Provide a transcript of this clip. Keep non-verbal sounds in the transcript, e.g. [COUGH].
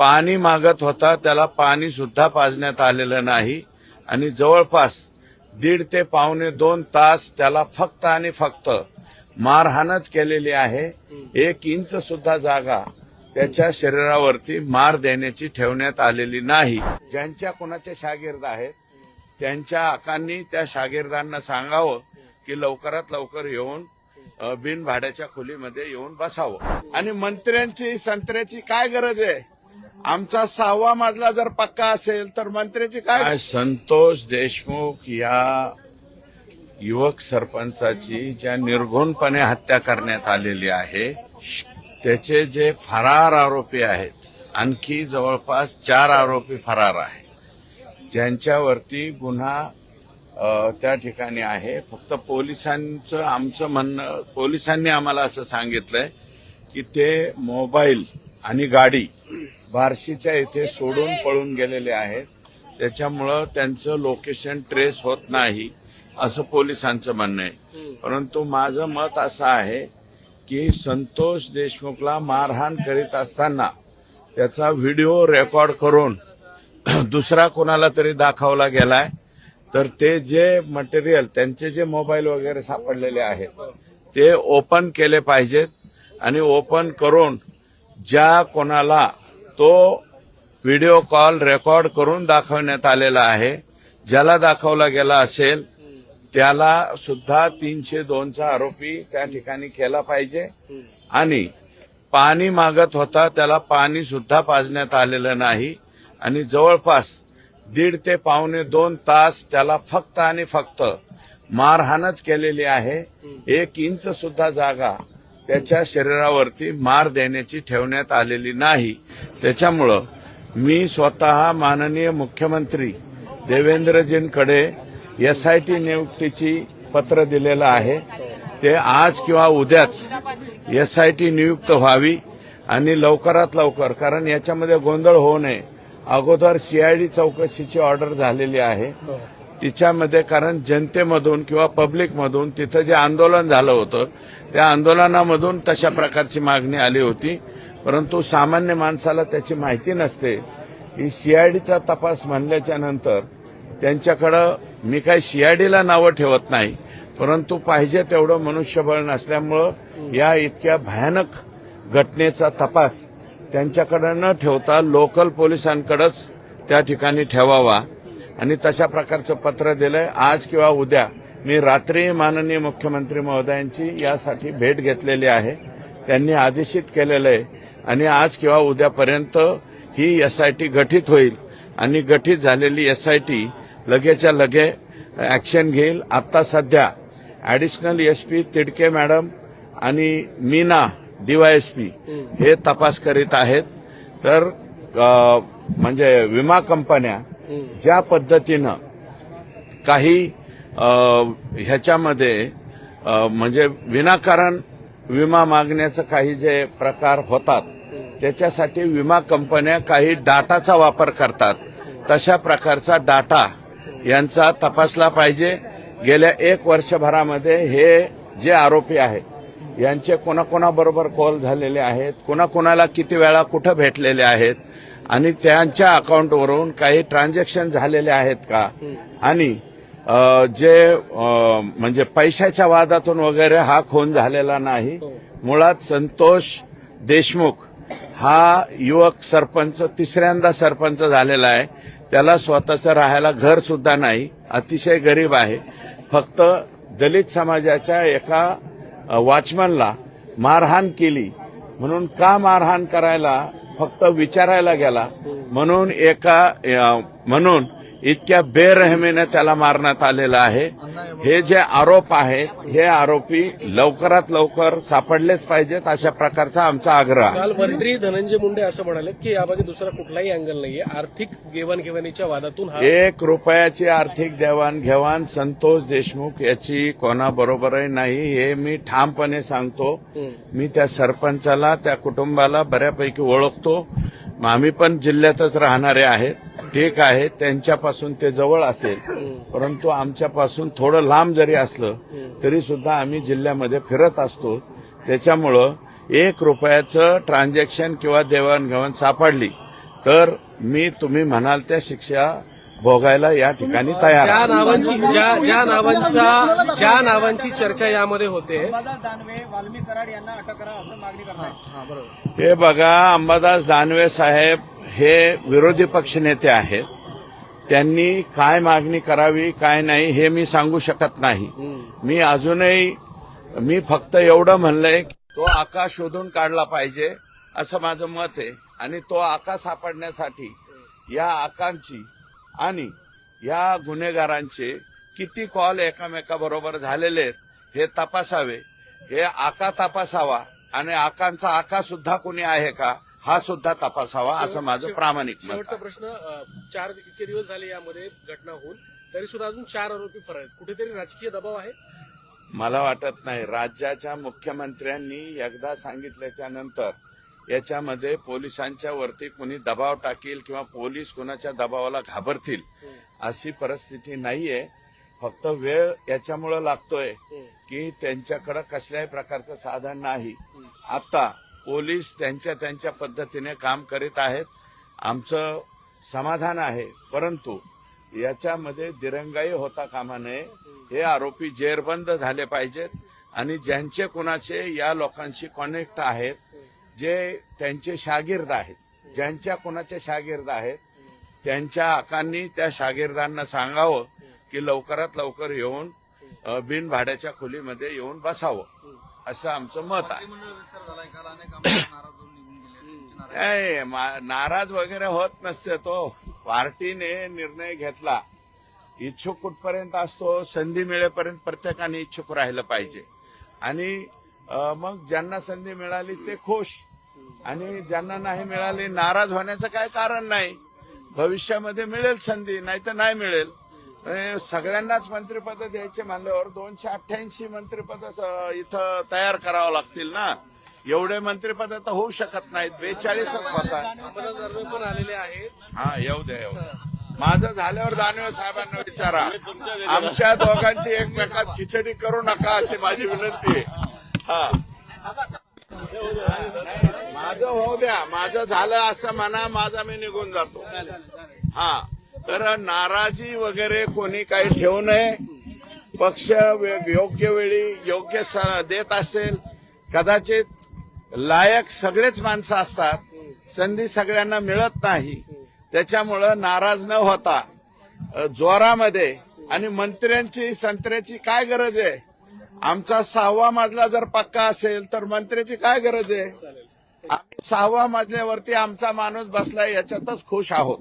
पाणी मागत होता त्याला पाणी सुद्धा पाजण्यात आलेलं नाही. आणि जवळपास दीड ते पावणे दोन तास त्याला फक्त आणि फक्त मारहाणच केलेली आहे. एक इंच सुद्धा जागा त्याच्या शरीरावरती मार देण्याची ठेवण्यात आलेली नाही. ज्यांच्या कोणाचे शागिर्द आहेत त्यांच्या आकांनी त्या शागिर्दांना सांगावं की लवकरात लवकर येऊन बिन बिनभाड्याच्या खोलीमध्ये येऊन बसावं. आणि मंत्र्यांची संत्र्याची काय गरज आहे? आमचा सहावा मजला जर पक्का असेल तर मंत्र्याची काय? संतोष देशमुख या युवक सरपंचाची ज्या निर्घुणपणे हत्या करण्यात आलेली आहे त्याचे जे फरार आरोपी आहेत आणखी जवळपास चार आरोपी फरार आहेत. ज्यांच्यावरती गुन्हा त्या ठिकाणी आहे. फक्त पोलिसांचं आमचं म्हणणं पोलिसांनी आम्हाला असं सांगितलंय की ते मोबाईल आणि गाडी बार्शीच्या इथे सोडून पळून गेलेले आहेत. त्याच्यामुळं त्यांचं लोकेशन ट्रेस होत नाही असं पोलिसांचं म्हणणं आहे. परंतु माझं मत असं आहे की संतोष देशमुखला मारहाण करीत असताना त्याचा व्हिडिओ रेकॉर्ड करून [CLEARS THROAT] दुसरा कोणाला तरी दाखवला गेलाय. तर ते जे मटेरियल त्यांचे जे मोबाईल वगैरे सापडलेले आहेत ते ओपन केले पाहिजेत. आणि ओपन करून ज्या कोणाला तो व्हिडिओ कॉल रेकॉर्ड करून दाखवण्यात आलेला आहे ज्याला दाखवला गेला असेल त्याला सुद्धा तीनशे दोनचा आरोपी त्या ठिकाणी केला पाहिजे. आणि पाणी मागत होता त्याला पाणी सुद्धा पाजण्यात आलेलं नाही. आणि जवळपास दीड ते पावणे दोन तास त्याला फक्त आणि फक्त मारहाणच केलेली आहे. एक इंच सुद्धा जागा त्याच्या शरीरावरती मार देण्याची ठेवण्यात आलेली नाही. त्याच्यामुळं मी स्वतः माननीय मुख्यमंत्री देवेंद्रजींकडे एस आय टी नियुक्तीची पत्र दिलेलं आहे. ते आज किंवा उद्याच एस आय टी नियुक्त व्हावी आणि लवकरात लवकर कारण याच्यामध्ये गोंधळ होऊ नये. अगोदर सीआयडी चौकशीची ऑर्डर झालेली आहे. तिच्यामध्ये कारण जनतेमधून किंवा पब्लिकमधून तिथं जे आंदोलन झालं होतं त्या आंदोलनामधून तशा प्रकारची मागणी आली होती. परंतु सामान्य माणसाला त्याची माहिती नसते. ही सीआयडीचा तपास म्हणल्याच्या नंतर त्यांच्याकडं मी काही सीआयडीला नावं ठेवत नाही परंतु पाहिजे तेवढं मनुष्यबळ नसल्यामुळं या इतक्या भयानक घटनेचा तपास त्यांच्याकडं न ठेवता लोकल पोलिसांकडंच त्या ठिकाणी ठेवावा. आणि तशा प्रकारचं पत्र दिलंय. आज किंवा उद्या मी रात्री माननीय मुख्यमंत्री महोदयांची यासाठी भेट घेतलेली आहे. त्यांनी आदेशित केलेलं आहे. आणि आज किंवा उद्यापर्यंत ही एस आय टी गठीत होईल. आणि गठीत झालेली एस आय टी लगेच्या लगे ऍक्शन घेईल. आता सध्या additional S P Tidke madam आणि मीना डीवायएसपी हे तपास करीत आहेत. तर म्हणजे विमा कंपन्या ज्या पद्धतीनं काही ह्याच्यामध्ये म्हणजे विनाकारण विमा मागण्याचं काही जे प्रकार होतात त्याच्यासाठी विमा कंपन्या काही डाटाचा वापर करतात. तशा प्रकारचा डाटा यांचा तपासला पाहिजे. गेल्या एक वर्षभरामध्ये हे जे आरोपी आहेत यांचे कोणाकोणाबरोबर कॉल झालेले आहेत कोणाकोणाला किती वेळा कुठं भेटलेले आहेत आणि त्यांच्या अकाउंटवरून काही ट्रान्झॅक्शन झालेले आहेत का? आणि जे म्हणजे पैशाच्या वादातून वगैरे हा खून झालेला नाही. मुळात संतोष देशमुख हा युवक सरपंच तिसऱ्यांदा सरपंच झालेला आहे. त्याला स्वतःचं राहायला घर सुद्धा नाही. अतिशय गरीब आहे. फक्त दलित समाजाच्या एका वॉचमनला मारहाण केली. म्हणून का मारहाण करायला फक्त विचारायला गेला म्हणून एका म्हणून इतक्या बेरहमीने त्याला मारण्यात आलेलं आहे. हे जे आरोप आहेत हे आरोपी लवकरात लवकर सापडलेच पाहिजेत अशा प्रकारचा आमचा आग्रह आहे. काल मंत्री धनंजय मुंडे असं म्हणाले की यामागे दुसरा कुठलाही अँगल नाहीये. आर्थिक देवाणघेवाणीच्या वादातून हा एक रुपयाची आर्थिक देवाणघेवाण संतोष देशमुख याची कोणाबरोबरही नाही हे मी ठामपणे सांगतो. मी त्या सरपंचाला त्या कुटुंबाला बऱ्यापैकी ओळखतो. आम्ही पण जिल्ह्यातच राहणारे आहेत. ठीक आहे त्यांच्यापासून ते जवळ असेल परंतु आमच्यापासून थोडं लांब जरी असलं तरी सुद्धा आम्ही जिल्ह्यामध्ये फिरत असतो. त्याच्यामुळं एक रुपयाचं ट्रान्झॅक्शन किंवा देवाणघेवाण सापडली तर मी तुम्ही म्हणाल त्या शिक्षा भोगायला या ठिकाणी तयार ज्या. नावांची ज्या ज्या नावांचा ज्या नावांची चर्चा यामध्ये होते. अंबादास दानवे वाल्मी कराड यांना अटक करा असं मागणी करतायत हे बघा अंबादास दानवे साहेब हे विरोधी पक्षनेते आहेत. त्यांनी काय मागणी करावी काय नाही हे मी सांगू शकत नाही. मी अजूनही मी फक्त एवढं म्हणलंय की तो आका शोधून काढला पाहिजे असं माझं मत आहे. आणि तो आका सापडण्यासाठी या आकांची आणि या गुन्हेगारांचे किती कॉल एकामेकाबरोबर झालेले आहेत हे तपासावे. हे आका तपासावा आणि आकांचा आका सुद्धा कोणी आहे का हा सुद्धा तपासावा असं माझं प्रामाणिक मत. प्रश्न चार इतके दिवस झाले यामध्ये घटना होऊन तरी सुद्धा अजून चार आरोपी फरार आहेत. कुठेतरी राजकीय दबाव आहे? मला वाटत नाही. राज्याच्या मुख्यमंत्र्यांनी एकदा सांगितल्याच्या नंतर याच्यामध्ये पोलिसांच्या वरती कोणी दबाव टाकील किंवा पोलीस कोणाच्या दबावाला घाबरतील अशी परिस्थिती नाहीये. फक्त वेळ याच्यामुळं लागतोय की त्यांच्याकडे कसल्याही प्रकारचं साधन नाही. आता पोलीस त्यांच्या त्यांच्या पद्धतीने काम करीत आहेत. आमचं समाधान आहे. परंतु याच्यामध्ये दिरंगाई होता कामा नये. हे आरोपी जेरबंद झाले पाहिजेत. आणि ज्यांचे कुणाचे या लोकांशी कनेक्ट आहेत जे त्यांचे शागिर्द आहेत ज्यांच्या कुणाचे शागिर्द आहेत त्यांच्या आकांनी त्या शागिर्दांना सांगावं की लवकरात लवकर येऊन बिन बिनभाड्याच्या खोलीमध्ये येऊन बसावं. असं आमचं मत आहे. नाही मा- नाराज वगैरे होत नसते तो. पार्टीने निर्णय घेतला. इच्छुक कुठपर्यंत असतो संधी मिळेपर्यंत प्रत्येकाने इच्छुक राहिलं पाहिजे. आणि मग ज्यांना संधी मिळाली ते खुश. आणि ज्यांना नाही मिळाली नाराज होण्याचं काय कारण नाही. भविष्यामध्ये मिळेल संधी नाही तर नाही मिळेल. सगळ्यांनाच मंत्रिपद द्यायचे म्हणल्यावर दोनशे अठ्ठ्याऐंशी मंत्रिपद इथं तयार करावं लागतील ना? एवढे मंत्रिपद तर होऊ शकत नाहीत बेचाळीसच पण आलेले आहेत. हा येऊ द्या येऊ द्या माझं झाल्यावर दानवे साहेबांना विचारा. आमच्या दोघांची एकमेकात खिचडी करू नका अशी माझी विनंती आहे. हा. माझं होऊ द्या माझं झालं असं म्हणा माझा मी निघून जातो. हा तर नाराजी वगैरे कोणी काही ठेवू नये. पक्ष योग्य वेळी योग्य स- देत असेल कदाचित लायक सगळेच माणसं असतात संधी सगळ्यांना मिळत नाही. त्याच्यामुळं नाराज न होता जोरामध्ये आणि मंत्र्यांची संत्र्याची काय गरज आहे? आमचा सहावा मजला जर पक्का असेल तर मंत्र्याची काय गरज आहे? सहावा मजल्यावरती आमचा माणूस बसलाय याच्यातच खुश आहोत.